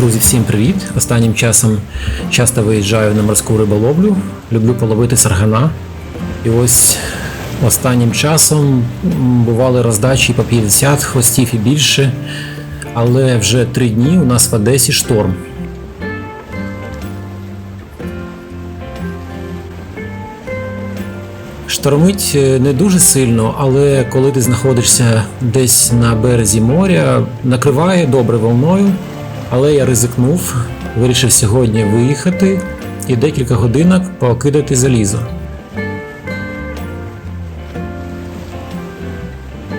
Друзі, всім привіт! Останнім часом часто виїжджаю на морську риболовлю, люблю половити саргана. І ось останнім часом бували роздачі по 50 хвостів і більше, але вже три дні у нас в Одесі шторм. Штормить е, не дуже сильно, але коли ти знаходишся десь на березі моря, накриває добре волною. Але я ризикнув, вирішив сьогодні виїхати і декілька годинок покидати залізо.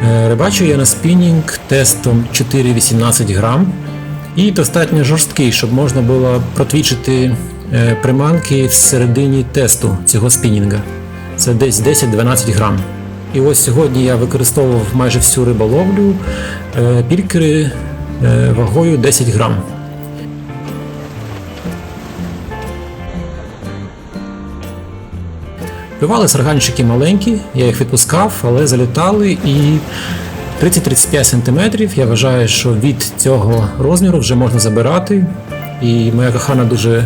Е, Рибачу я на спінінг тестом 4,18 грам і достатньо жорсткий, щоб можна було протвічити е, приманки всередині тесту цього спінінга. Це десь 10-12 грам. І ось сьогодні я використовував майже всю риболовлю е, пількери вагою 10 грам. Бивали сарганчики маленькі, я їх відпускав, але залітали і 30-35 см. Я вважаю, що від цього розміру вже можна забирати. І моя кохана дуже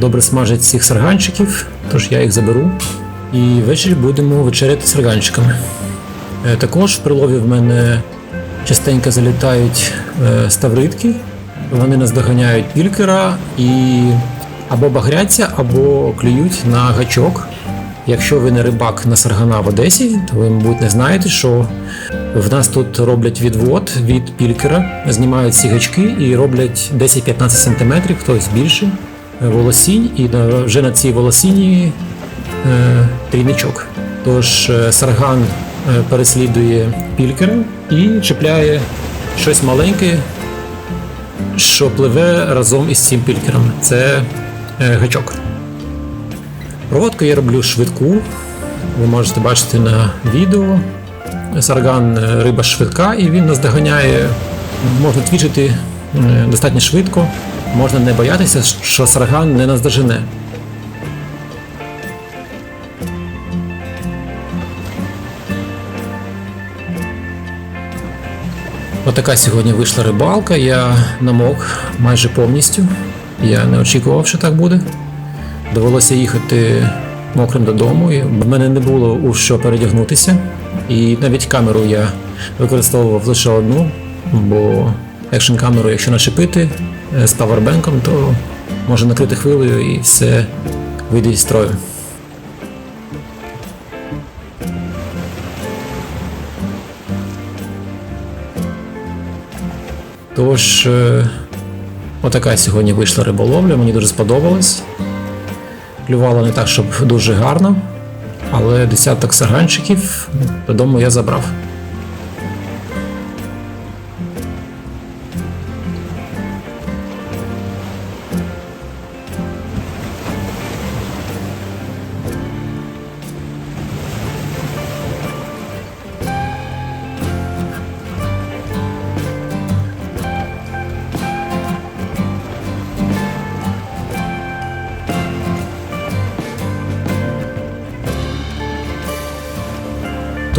добре смажить цих сарганчиків, тож я їх заберу. І ввечері будемо вечеряти сарганчиками. Е, Також в прилові в мене частенько залітають е, ставритки. Вони наздоганяють пількера і або багряться, або клюють на гачок. Якщо ви не рибак на саргана в Одесі, то ви, мабуть, не знаєте, що в нас тут роблять відвод від пількера, знімають ці гачки і роблять 10-15 см, хтось більше, е, волосінь, і вже на цій волосіні е, трійничок. Тож е, сарган переслідує пількера і чіпляє щось маленьке, що пливе разом із цим пількером. Це е, гачок. Проводку я роблю швидку. Ви можете бачити на відео. Сарган е, риба швидка і він наздоганяє, можна твічити е, достатньо швидко. Можна не боятися, що сарган не наздожене. Отака сьогодні вийшла рибалка. Я намок майже повністю. Я не очікував, що так буде. Довелося їхати мокрим додому, в мене не було у що передягнутися. І навіть камеру я використовував лише одну, бо екшн камеру, якщо начепити е, з павербенком, то може накрити хвилею і все вийде із строю. Тож, е, отака сьогодні вийшла риболовля, мені дуже сподобалось. Клювало не так, щоб дуже гарно, але десяток сарганчиків додому я забрав.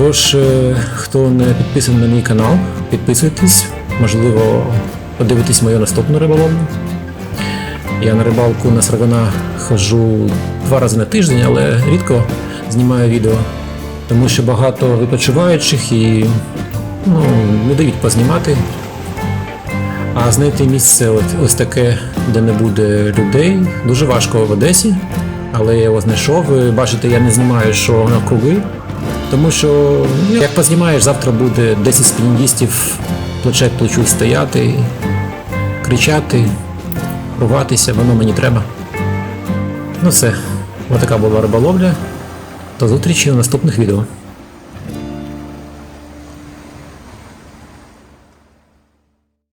Тож, е, хто не підписаний на мій канал, підписуйтесь, можливо, подивитесь мою наступну риболовлю. Я на рибалку на саргана ходжу два рази на тиждень, але рідко знімаю відео, тому що багато відпочиваючих і ну, не дають познімати. А знайти місце ось таке, де не буде людей, дуже важко в Одесі, але я його знайшов. Бачите, я не знімаю, що навкруги. Тому що як познімаєш, завтра буде 10 спінінгістів плече к плечу стояти, кричати, рватися, воно мені треба. Ну все, отака була риболовля. До зустрічі у наступних відео.